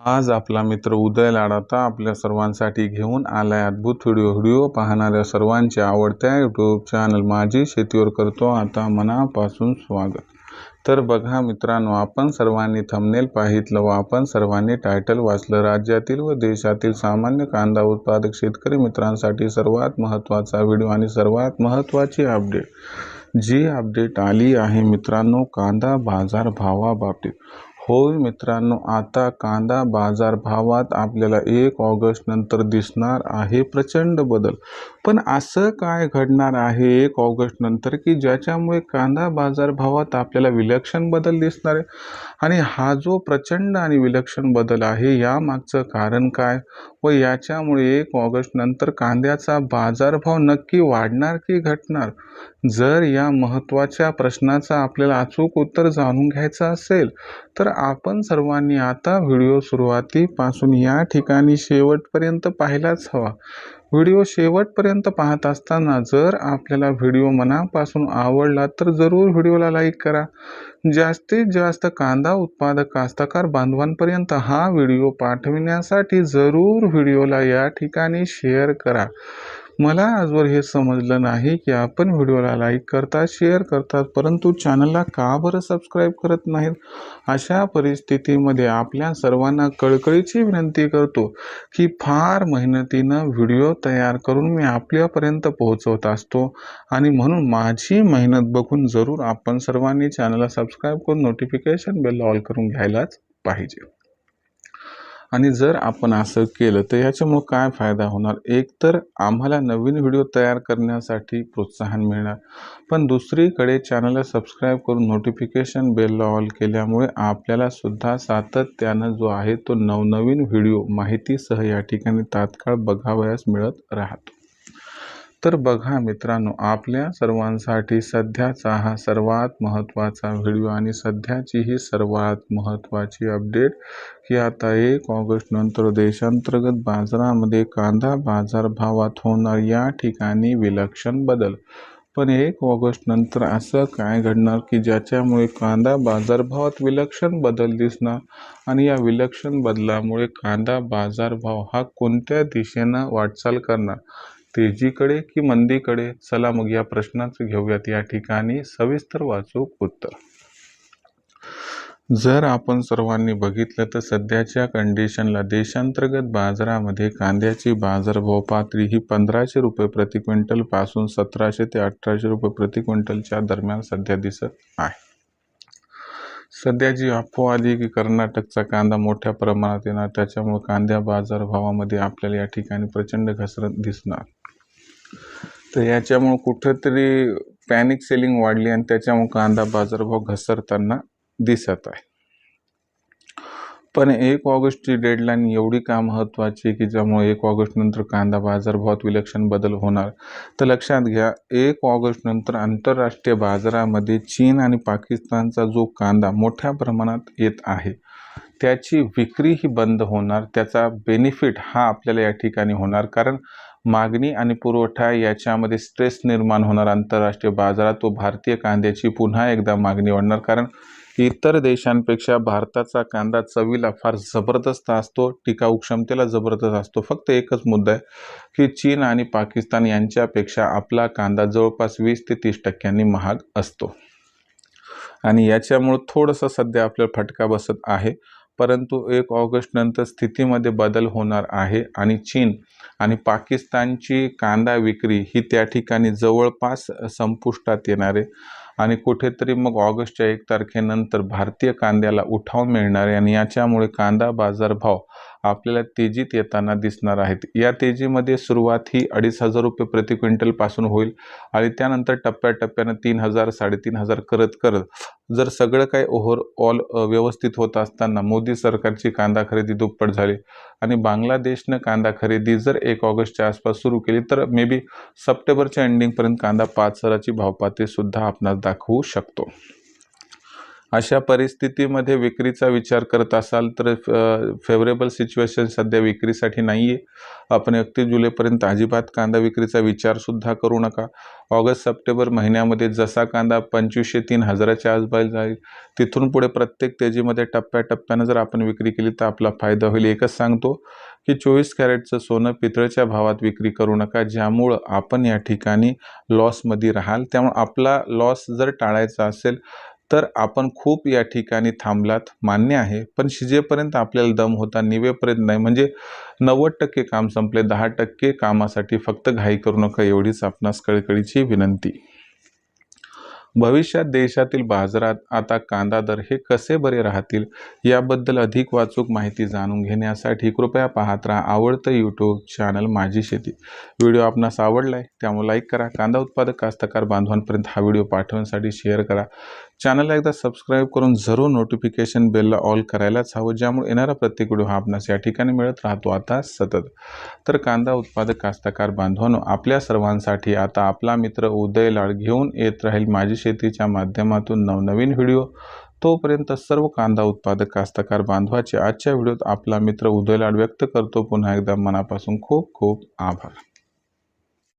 आज आपला मित्र उदय लाडाता आपल्या सर्वांसाठी घेऊन आलाय अद्भुत व्हिडिओ. व्हिडिओ पाहणाऱ्या सर्वांच्या आवडत्या यूट्यूब चॅनल माझी शेतीवर करतो. आता मनापासून स्वागत. तर बघा मित्रांनो आपण सर्वांनी थंबनेल पाहितलं व आपण सर्वांनी टायटल वाचलं. राज्यातील व देशातील सामान्य कांदा उत्पादक शेतकरी मित्रांसाठी सर्वात महत्त्वाचा व्हिडिओ आणि सर्वात महत्त्वाची अपडेट जी अपडेट आली आहे मित्रांनो कांदा बाजार भावाबाबतीत. होय मित्रांनो आता कांदा बाजार भावात आपल्याला एक ऑगस्ट नंतर दिसणार आहे प्रचंड बदल. पण असं काय घडणार आहे एक ऑगस्ट नंतर की ज्याच्यामुळे कांदा बाजार भावात आपल्याला विलक्षण बदल दिसणार आहे? आणि हा जो प्रचंड आणि विलक्षण बदल आहे यामागचं कारण काय? व याच्यामुळे एक ऑगस्ट नंतर कांद्याचा बाजारभाव नक्की वाढणार की घटणार? जर या महत्त्वाच्या प्रश्नाचं आपल्याला अचूक उत्तर जाणून घ्यायचं असेल तर आपण सर्वांनी आता व्हिडिओ सुरुवातीपासून या ठिकाणी शेवटपर्यंत पाहायलाच हवा. व्हिडिओ शेवटपर्यंत पाहत असताना जर आपल्याला व्हिडिओ मनापासून आवडला तर जरूर व्हिडिओला लाईक करा. जास्तीत जास्त कांदा उत्पादक कास्तकार बांधवांपर्यंत हा व्हिडिओ पाठविण्यासाठी जरूर व्हिडिओला या ठिकाणी शेअर करा. मला आजवर हे समजलं नाही की आपण व्हिडिओला लाईक करतात शेअर करतात परंतु चॅनलला का बरं सबस्क्राईब करत नाहीत? अशा परिस्थितीमध्ये आपल्या सर्वांना कळकळीची विनंती करतो की फार मेहनतीनं व्हिडिओ तयार करून मी आपल्यापर्यंत पोहोचवत असतो. आणि म्हणून माझी मेहनत बघून जरूर आपण सर्वांनी चॅनलला सबस्क्राईब करून नोटिफिकेशन बेल ऑल करून घ्यायलाच पाहिजे. आणि जर आपण असं केलं तर ह्याच्यामुळं काय फायदा होणार? एक तर आम्हाला नवीन व्हिडिओ तयार करण्यासाठी प्रोत्साहन मिळणार. पण दुसरीकडे चॅनलला सबस्क्राईब करून नोटिफिकेशन बेल ऑल केल्यामुळे आपल्याला सुद्धा सातत्यानं जो आहे तो नवनवीन व्हिडिओ माहितीसह या ठिकाणी तात्काळ बघावयास मिळत राहतो. तर बघा मित्रांनो आपल्या सर्वांसाठी सध्याचा हा सर्वात महत्त्वाचा व्हिडिओ आणि सध्याची ही सर्वात महत्त्वाची अपडेट की आता एक ऑगस्टनंतर देशांतर्गत बाजारामध्ये कांदा बाजारभावात होणार या ठिकाणी विलक्षण बदल. पण एक ऑगस्टनंतर असं काय घडणार की ज्याच्यामुळे कांदा बाजारभावात विलक्षण बदल दिसणार आणि या विलक्षण बदलामुळे कांदा बाजारभाव हा कोणत्या दिशेनं वाटचाल करणार? तेजीकडे की मंदीकडे? चला मग या प्रश्नाचं घेऊयात. या ठिकाणी सविस्तर वाचूक उत्तर. जर आपण सर्वांनी बघितलं तर सध्याच्या कंडिशनला देशांतर्गत बाजारामध्ये कांद्याची बाजारभाव पातळी ही पंधराशे रुपये प्रति क्विंटलपासून सतराशे ते अठराशे रुपये प्रति क्विंटलच्या दरम्यान सध्या दिसत आहे. सध्या जी अफवा आली की कर्नाटकचा कांदा मोठ्या प्रमाणात येणार त्याच्यामुळे कांद्या बाजारभावामध्ये आपल्याला या ठिकाणी प्रचंड घसरत दिसणार. तर याच्यामुळं कुठंतरी पॅनिक सेलिंग वाढली आणि त्याच्यामुळं कांदा बाजारभाव घसरताना दिसत आहे. पण एक ऑगस्टची डेडलाईन एवढी का महत्त्वाची आहे की ज्यामुळे एक ऑगस्ट नंतर कांदा बाजारभावात विलक्षण बदल होणार? तर लक्षात घ्या एक ऑगस्ट नंतर आंतरराष्ट्रीय बाजारामध्ये चीन आणि पाकिस्तानचा जो कांदा मोठ्या प्रमाणात येत आहे त्याची विक्री ही बंद होणार त्याचा बेनिफिट हा आपल्याला या ठिकाणी होणार. कारण मागणी आणि पुरवठा याच्यामध्ये स्ट्रेस निर्माण होणार आंतरराष्ट्रीय बाजारात. तो भारतीय कांद्याची पुन्हा एकदा मागणी वाढणार. कारण इतर देशांपेक्षा भारताचा कांदा चवीला फार जबरदस्त असतो टिकाऊ क्षमतेला जबरदस्त असतो. फक्त एकच मुद्दा आहे की चीन आणि पाकिस्तान यांच्यापेक्षा आपला कांदा जवळपास वीस ते तीस टक्क्यांनी महाग असतो. आणि याच्यामुळं थोडंसं सध्या आपल्याला फटका बसत आहे. परंतु एक ऑगस्टनंतर स्थितीमध्ये बदल होणार आहे आणि चीन आणि पाकिस्तानची कांदा विक्री ही त्या ठिकाणी जवळपास संपुष्टात येणार आहे. आणि कुठेतरी मग ऑगस्टच्या एक तारखेनंतर भारतीय कांद्याला उठाव मिळणार आहे आणि याच्यामुळे कांदा बाजारभाव आपल्याला तेजीत येताना दिसणार आहेत. या तेजीमध्ये सुरुवात ही अडीच हजार रुपये प्रति क्विंटलपासून होईल आणि त्यानंतर टप्प्याटप्प्यानं तीन हजार साडेतीन हजार करत करत जर सगळं काही ओव्हरऑल व्यवस्थित होत असताना मोदी सरकारची कांदा खरेदी दुप्पट झाली आणि बांगलादेशनं कांदा खरेदी जर एक ऑगस्टच्या आसपास सुरू केली तर मे बी सप्टेंबरच्या एंडिंगपर्यंत कांदा पाच हजाराची भावपातळीसुद्धा आपणास दाखवू शकतो. अशा परिस्थितीमध्ये विक्रीचा विचार करत असाल तर फेवरेबल सिच्युएशन सध्या विक्रीसाठी नाही आहे आपण एकतीस जुलैपर्यंत अजिबात कांदा विक्रीचा विचारसुद्धा करू नका. ऑगस्ट सप्टेंबर महिन्यामध्ये जसा कांदा पंचवीसशे तीन हजाराच्या आसपास जाईल तिथून पुढे प्रत्येक तेजीमध्ये टप्प्याटप्प्यानं जर आपण विक्री केली तर आपला फायदा होईल. एकच सांगतो की चोवीस कॅरेटचं सोनं पितळच्या भावात विक्री करू नका ज्यामुळं आपण या ठिकाणी लॉसमध्ये राहाल. त्यामुळे आपला लॉस जर टाळायचा असेल तर आपण खूप या ठिकाणी थांबलात मान्य आहे. पण शिजेपर्यंत आपल्याला दम होता निवेपर्यंत नाही. म्हणजे नव्वद टक्के काम संपले दहा टक्के कामासाठी फक्त घाई करू नका एवढीच आपणास कळकळीची विनंती. भविष्यात देशातील बाजारात आता कांदा दर हे कसे बरे राहतील याबद्दल अधिक वाचूक माहिती जाणून घेण्यासाठी कृपया पाहत राहा आवडतं यूट्यूब चॅनल माझी शेती. व्हिडिओ आपणास आवडला आहे त्यामुळे लाईक करा. कांदा उत्पादक कास्तकार बांधवांपर्यंत हा व्हिडिओ पाठवण्यासाठी शेअर करा. चॅनलला एकदा सबस्क्राईब करून जरूर नोटिफिकेशन बेलला ऑल करायलाच हवं ज्यामुळे येणारा प्रत्येक व्हिडिओ हा आपणास या ठिकाणी मिळत राहतो. आता सतत. तर कांदा उत्पादक कास्तकार बांधवांनो आपल्या सर्वांसाठी आता आपला मित्र उदय लाड घेऊन येत राहील माझी शेतीच्या माध्यमातून नवनवीन व्हिडिओ तोपर्यंत सर्व कांदा उत्पादक कास्तकार बांधवाचे आजच्या व्हिडिओत आपला मित्र उदय लाड व्यक्त करतो. पुन्हा एकदा मनापासून खूप खूप आभार.